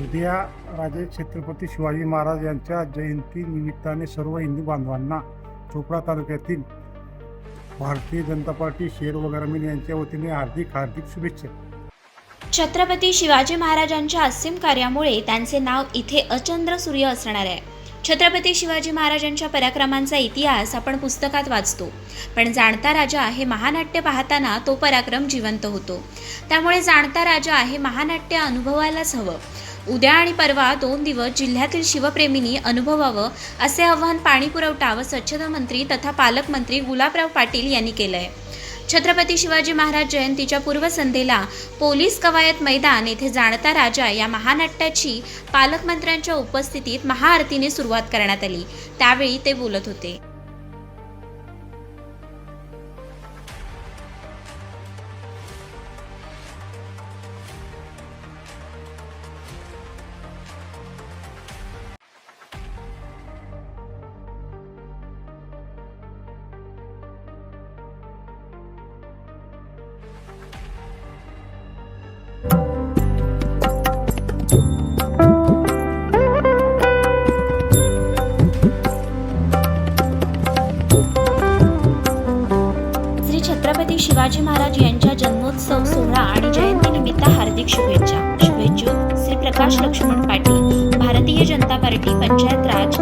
उद्या राजे छत्रपती शिवाजी महाराज यांच्या जयंती निमित्ताने सर्व हिंदू बांधवांना चोपडा तालुक्यातील भारतीय जनता पार्टी शेर वगैरे यांच्या वतीने हार्दिक हार्दिक शुभेच्छा. छत्रपती शिवाजी महाराजांच्या असीम कार्यामुळे त्यांचे नाव इथे अचंद्र सूर्य असणार आहे. छत्रपती शिवाजी महाराजांच्या पराक्रमांचा इतिहास आपण पुस्तकात वाचतो. पण जाणता राजा हे महानाट्य पाहताना तो पराक्रम जिवंत होतो. त्यामुळे जाणता राजा हे महानाट्य अनुभवायलाच हवं. उद्या आणि परवा दोन दिवस जिल्ह्यातील शिवप्रेमींनी अनुभवावं असे आवाहन पाणीपुरवठा व स्वच्छता मंत्री तथा पालकमंत्री गुलाबराव पाटील यांनी केलं आहे छत्रपती शिवाजी महाराज जयंतीच्या पूर्वसंध्येला पोलीस कवायत मैदान येथे जाणता राजा या महानाट्याची पालकमंत्र्यांच्या उपस्थितीत महाआरतीने सुरुवात करण्यात आली. त्यावेळी ते बोलत होते. शिवाजी महाराज यांच्या जन्मोत्सव सोहळा आणि जयंतीनिमित्त हार्दिक शुभेच्छा. शुभेच्छुक. श्री प्रकाश लक्ष्मण पाटील भारतीय जनता पार्टी पंचायत राज